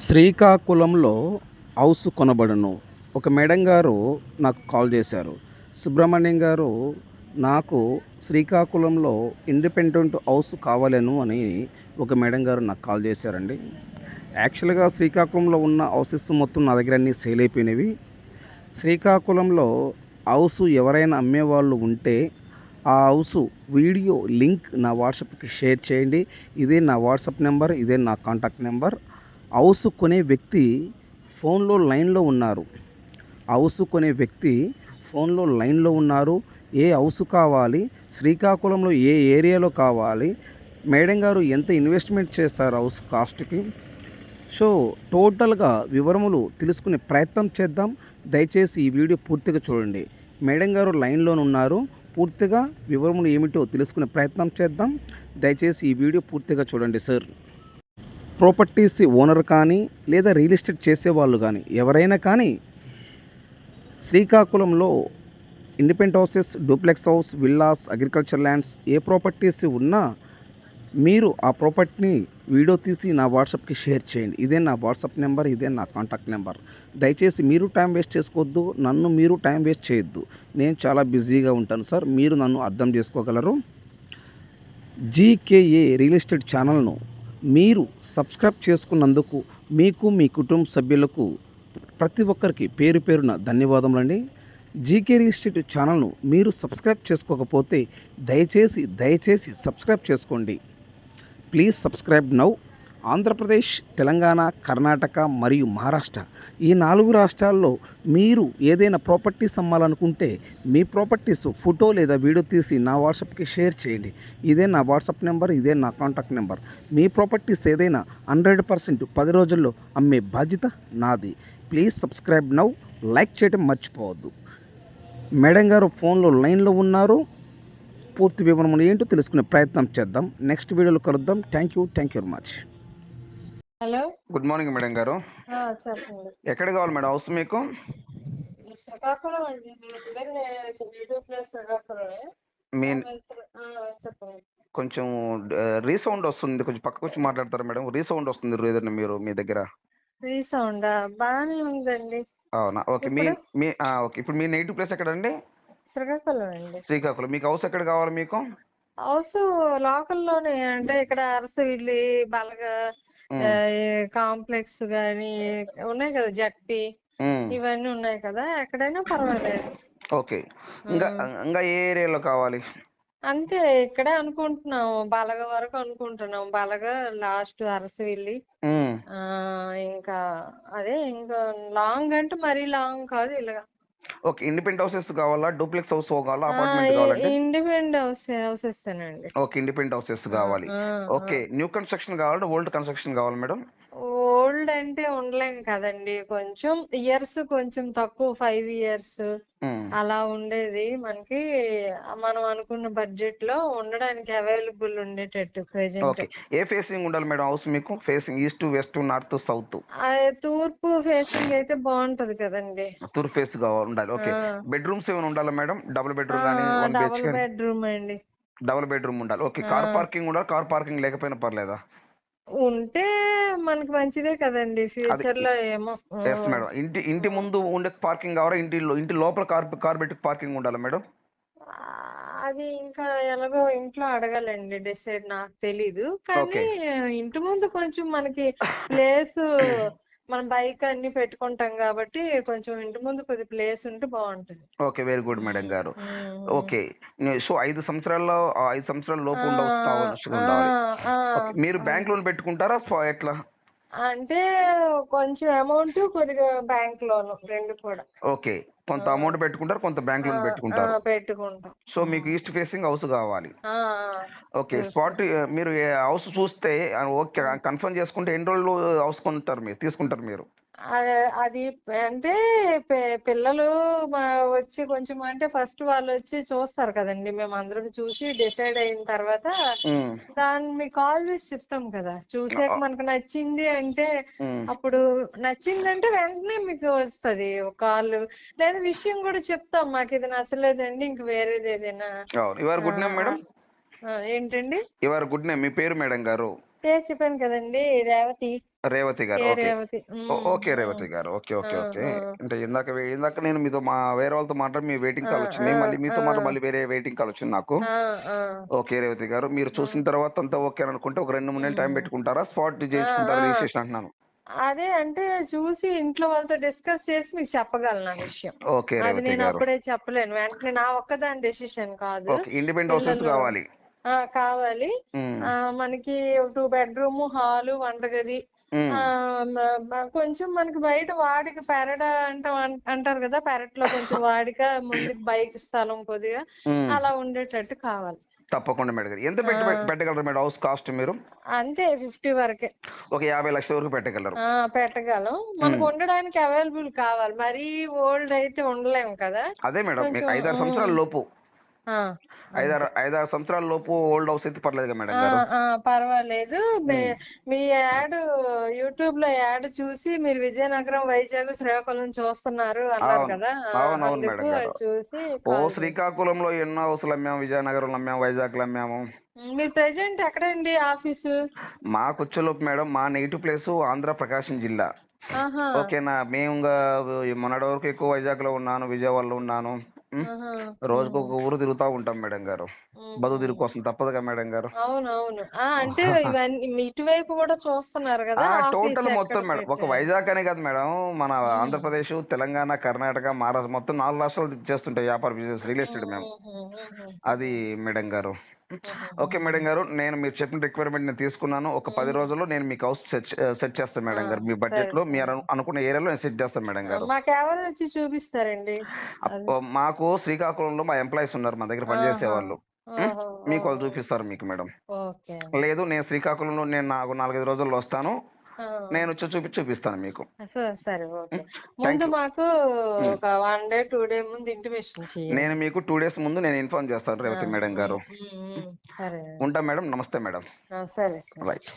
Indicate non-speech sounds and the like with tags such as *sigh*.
శ్రీకాకుళంలో హౌస్ కొనబడును. ఒక మేడం గారు నాకు కాల్ చేశారు. సుబ్రహ్మణ్యం గారు నాకు శ్రీకాకుళంలో ఇండిపెండెంట్ హౌస్ కావాలను అని ఒక మేడం గారు నాకు కాల్ చేశారండి. యాక్చువల్గా శ్రీకాకుళంలో ఉన్న హౌసెస్ మొత్తం నా దగ్గర అన్నీ సేల్ అయిపోయినవి. శ్రీకాకుళంలో హౌస్ ఎవరైనా అమ్మేవాళ్ళు ఉంటే ఆ హౌస్ వీడియో లింక్ నా వాట్సాప్కి షేర్ చేయండి. ఇదే నా వాట్సాప్ నెంబర్ ఇదే నా కాంటాక్ట్ నెంబర్. హౌస్ కొనే వ్యక్తి ఫోన్లో లైన్లో ఉన్నారు. హౌస్ కొనే వ్యక్తి ఫోన్లో లైన్లో ఉన్నారు. ఏ హౌస్ కావాలి? శ్రీకాకుళంలో ఏ ఏరియాలో కావాలి? మేడం గారు ఎంత ఇన్వెస్ట్మెంట్ చేస్తారు హౌస్ కాస్ట్కి? సో టోటల్గా వివరములు తెలుసుకునే ప్రయత్నం చేద్దాం. దయచేసి ఈ వీడియో పూర్తిగా చూడండి. మేడం గారు లైన్లోనున్నారు పూర్తిగా వివరములు ఏమిటో తెలుసుకునే ప్రయత్నం చేద్దాం. దయచేసి ఈ వీడియో పూర్తిగా చూడండి సార్. ప్రాపర్టీస్ ఓనర్ కానీ లేదా రియల్ ఎస్టేట్ చేసేవాళ్ళు కానీ ఎవరైనా కానీ శ్రీకాకుళంలో independent houses duplex house villas agriculture lands ఏ ప్రాపర్టీస్ ఉన్నా మీరు ఆ ప్రాపర్టీని వీడియో తీసి నా వాట్సాప్కి షేర్ చేయండి. ఇదే నా వాట్సాప్ నెంబర్ ఇదే నా కాంటాక్ట్ నెంబర్. దయచేసి మీరు టైం వేస్ట్ చేసుకోవద్దు నన్ను మీరు టైం వేస్ట్ చేయొద్దు. నేను చాలా బిజీగా ఉంటాను సార్ మీరు నన్ను అర్థం చేసుకోగలరు. జీకేఏ రియల్ ఎస్టేట్ ఛానల్ను మీరు సబ్స్క్రైబ్ చేసుకున్నందుకు మీకు మీ కుటుంబ సభ్యులకు ప్రతి ఒక్కరికి పేరు పేరున ధన్యవాదములండి. జీకే రియల్ ఎస్టేట్ ఛానల్ను మీరు సబ్స్క్రైబ్ చేసుకోకపోతే దయచేసి దయచేసి సబ్స్క్రైబ్ చేసుకోండి. Please subscribe now. Andhra Pradesh Telangana Karnataka మరియు మహారాష్ట్ర. ఈ నాలుగు రాష్ట్రాల్లో మీరు ఏదైనా ప్రాపర్టీస్ అమ్మాలనుకుంటే మీ ప్రాపర్టీస్ ఫోటో లేదా వీడియో తీసి నా వాట్సాప్కి షేర్ చేయండి. ఇదే నా వాట్సాప్ నెంబర్ ఇదే నా కాంటాక్ట్ నెంబర్. మీ ప్రాపర్టీస్ ఏదైనా హండ్రెడ్ పర్సెంట్ పది రోజుల్లో అమ్మే బాధ్యత నాది. ప్లీజ్ సబ్స్క్రైబ్ నౌ లైక్ చేయడం మర్చిపోవద్దు. మేడం గారు ఫోన్లో లైన్లో ఉన్నారు. పూర్తి వివరములు ఏంటో తెలుసుకునే ప్రయత్నం చేద్దాం. నెక్స్ట్ వీడియోలో కలుద్దాం. Thank you thank you very much. Hello good morning madam గారు. చెప్పండి. ఎక్కడ కావాలి మేడం? హౌస్ మీకు? శ్రీకాకుళం మీ చెప్పండి. కొంచెం రీసౌండ్ వస్తుంది. కొంచెం పక్కకు వచ్చి మాట్లాడతారా మేడం? రీసౌండ్ వస్తుంది ఏదైనా మీరు మీ దగ్గర. రీసౌండ్? బాగానే ఉందండి. అవునా? ఓకే మీ మీ ఓకే. ఇప్పుడు మీ నెగిటివ్ ప్లేస్ ఎక్కడండి? శ్రీకాకుళం అండి. శ్రీకాకుళం. మీకు హౌస్ ఎక్కడ కావాలి మీకు? హౌస్ లోకల్లోనే అంటే ఇక్కడ అరసవిల్లి బలగ కాంప్లెక్స్ గాని ఉన్నాయి కదా జట్టి ఇవన్నీ ఉన్నాయి కదా ఎక్కడైనా పర్వాలేదు. ఓకే. ఇంకా ఇంకా ఏ ఏరియాలో కావాలి? అంతే ఇక్కడే అనుకుంటున్నాం బలగ వరకు అనుకుంటున్నాం బలగ లాస్ట్ అరసవిల్లి ఇంకా అదే ఇంకా లాంగ్ అంటే మరీ లాంగ్ కాదు ఇలాగా. ఓకే ఇండిపెండెంట్ హౌసెస్ కావాలా? డూప్లెక్స్ హౌస్ కావాలా? అపార్ట్మెంట్ కావాలండి ఇండిపెండెంట్ హౌస్ హౌసెస్ అండి ఓకే ఇండిపెండెంట్ హౌసెస్ కావాలి. ఓకే న్యూ కన్స్ట్రక్షన్ కావాలా ఓల్డ్ కన్స్ట్రక్షన్ కావాలి మేడం? ఓల్డ్ అంటే ఉండలేం కదండి. కొంచెం ఇయర్స్ కొంచెం తక్కువ ఫైవ్ ఇయర్స్ అలా ఉండేది. మనకి మనం అనుకున్న బడ్జెట్లో ఉండడానికి అవైలబుల్ ఉండేటట్టు ప్రెజెంట్. ఏ ఫేసింగ్ ఉండాలి మేడం? హౌస్ మీకు? Facing east west north south? తూర్పు ఫేసింగ్ అయితే బాగుంటది కదండి. తూర్పు ఫేస్ ఉండాలి. ఓకే. బెడ్రూమ్స్ ఏమైనా ఉండాలా మేడం? డబుల్ బెడ్రూమ్ కానీ డబుల్ బెడ్రూమ్ అండి. డబుల్ బెడ్రూమ్ ఉండాలి. ఓకే. కార్. పార్కింగ్ ఉండాలి. కార్ పార్కింగ్ లేకపోయినా పర్లేదా? ఉంటే మనకి మంచిదే కదండి. ఫ్యూచర్లో ఏమో. ఎస్ మేడం ఇంటి ఇంటి ముందు ఉండే పార్కింగ్ కావాలా? ఇంటి ఇంటి లోపల కార్ కార్ పెట్టి పార్కింగ్ ఉండాలా మేడం అది ఇంకా ఎలాగో ఇంట్లో అడగాలండి. డిసైడ్ నాకు తెలీదు. కానీ ఇంటి ముందు కొంచెం మనకి ప్లేస్ *coughs* మన బైక్ అన్ని పెట్టుకుంటాం కాబట్టి కొంచెం ఇంటి ముందు కొద్ది ప్లేస్ ఉంటే బాగుంటుంది. ఓకే వెరీ గుడ్ మేడం గారు. ఓకే సో ఐదు సంవత్సరాల్లో ఐదు సంవత్సరాల లోపు ఉండవచ్చు మీరు బ్యాంక్ లోన్ పెట్టుకుంటారా ఎట్లా? అంటే కొంచెం అమౌంట్ కొద్దిగా బ్యాంక్ లోన్ రెండు కూడా. ఓకే కొంత అమౌంట్ పెట్టుకుంటారు కొంత బ్యాంక్ లోన్ పెట్టుకుంటారు. పెట్టుకుంటాం. సో మీకు ఈస్ట్ ఫేసింగ్ హౌస్ కావాలి. ఓకే స్పాట్ మీరు హౌస్ చూస్తే ఓకే కన్ఫర్మ్ చేసుకుంటే ఎన్ని రోజులు హౌస్ కొంటారు మీరు తీసుకుంటారు మీరు? అదే- అంటే పిల్లలు వచ్చి కొంచెం అంటే ఫస్ట్ వాళ్ళు వచ్చి చూస్తారు కదండి. మేము అందరం చూసి డిసైడ్ అయిన తర్వాత దాన్ని మీకు కాల్ చేసి చెప్తాం కదా. చూసాక మనకు నచ్చింది అంటే. అప్పుడు నచ్చిందంటే వెంటనే మీకు వస్తది కాల్. లేదా విషయం కూడా చెప్తాం. మాకు ఇది నచ్చలేదండి ఇంక వేరేది ఏదైనా. ఏంటండి? Your good name. మీ పేరు మేడం గారు? ఏ చెప్పాను కదండి రేవతి. రేవతి గారు ఓకే. రేవతి? ఓకే గారు ఓకే ఓకే ఓకే. అంటే ఇందాక ఇందాక నేను మీతో మా వేరే వాళ్ళతో మాట్లాడి మీ వెయిటింగ్ కాల్ వచ్చింది మళ్ళీ మీతో. మాట్లాడి మళ్ళీ వేరే వెయిటింగ్ కాల్ వచ్చింది నాకు. ఓకే రేవతి గారు మీరు చూసిన తర్వాత అంతా ఓకే అని అనుకుంటే ఒక రెండు మూడు నెలలు టైం. పెట్టుకుంటారా? స్పాట్ చేయించుకుంటారా. రిజిస్ట్రేషన్ అంటున్నాను. అదే అంటే చూసి ఇంట్లో వాళ్ళతో డిస్కస్ చేసి మీకు చెప్పగలను ఆ విషయం. ఓకే అది నేను అప్పుడే చెప్పలేను వెంటనే నా ఒక్కదాని డెసిషన్ కాదు. ఇండిపెండెంట్ హౌసెస్ కావాలి. కావాలి. మనకి టూ బెడ్రూమ్ హాలు వంటగది. కొంచెం మనకి బయట వాడిక పెరడ అంటాం అంటారు కదా పెరట్లో కొంచెం వాడిక ముందుకు బైక్ స్థలం కొద్దిగా. అలా ఉండేటట్టు కావాలి. తప్పకుండా మేడం గారు. ఎంత పెట్టి. పెట్టగలరు మేడం హౌస్ కాస్ట్ మీరు? అంతే ఫిఫ్టీ వరకే. ఒక యాభై లక్షల వరకు పెట్టగలరు. పెట్టగలం. మనకు. ఉండడానికి అవైలబుల్ కావాలి. మరీ ఓల్డ్ అయితే ఉండలేము కదా. అదే మేడం మీకు ఐదారు సంవత్సరాల లోపు. ఆ, ఐదారు ఐదారు సంవత్సరాల లోపు ఓల్డ్ హౌస్ అయితే పర్లేదు కదా మేడం ఆ, గారు? ఆ, పర్వాలేదు. మీ ఉమ్. మీ యాడ్ యూట్యూబ్లో యాడ్ చూసి మీరు విజయనగరం వైజాగ్ శ్రీకాకుళం చూస్తున్నారు అన్నారు అవును. కదా? ఆ, అవును అవును అందుకు మేడం గారు. చూసి ఓ కాల్ చేశాను శ్రీకాకుళంలో ఎన్నో హౌసులు అమ్మాము విజయనగరంలో అమ్మాము వైజాగ్లో అమ్మాము. మీ ప్రెజెంట్ ఎక్కడండి ఆఫీసు? మా కొచ్చలోపు మేడం మా నెగిటివ్ ప్లేస్ ఆంధ్ర ప్రకాశం జిల్లా. ఆహా. ఓకేనా? మేము ఇంకా మొన్నటి వరకు ఎక్కువ వైజాగ్లో ఉన్నాను విజయవాడలో ఉన్నాను. రోజుకు ఒక ఊరు తిరుగుతా ఉంటాం మేడం గారు. బతుకు ఉమ్. తిరుగు కోసం తప్పదుగా మేడం గారు. అవును అవును ఆ *laughs* అంటే ఇవన్నీ ఇటువైపు కూడా చూస్తున్నారు కదా టోటల్ మొత్తం మేడం. ఒక వైజాగ్ అనే కాదు మేడం మన ఆంధ్రప్రదేశ్ తెలంగాణ కర్ణాటక మహారాష్ట్ర మొత్తం నాలుగు రాష్ట్రాలు చేస్తుంటాయి వ్యాపార బిజినెస్ రియల్ ఎస్టేట్ మేము అది మేడం గారు. ఓకే మేడం గారు నేను మీరు చెప్పిన రిక్వైర్మెంట్ నేను తీసుకున్నాను. ఒక పది. రోజుల్లో నేను మీకు హౌస్ సెట్ సెట్ చేస్తాను మేడం గారు. మీ బడ్జెట్లో మీరు అనుకున్న ఏరియాలో నేను సెట్ చేస్తాను మేడం గారు. వచ్చి చూపిస్తారండి? మాకు శ్రీకాకుళంలో మా ఎంప్లాయీస్ ఉన్నారు మా దగ్గర పనిచేసే వాళ్ళు మీకు వాళ్ళు చూపిస్తారు మీకు మేడం. లేదు నేను శ్రీకాకుళంలో నేను నాకు నాలుగైదు రోజుల్లో వస్తాను. నేను వచ్చి చూపి చూపిస్తాను మీకు. సరే ఓకే. ముందు మాకు ఒక వన్ డే టూ డే ముందు ఇంటిమేషన్ నేను మీకు టూ డేస్ ముందు నేను ఇన్ఫార్మ్ చేస్తాను రేవతి మేడం గారు. ఉంటా మేడం నమస్తే మేడం. సరే రైట్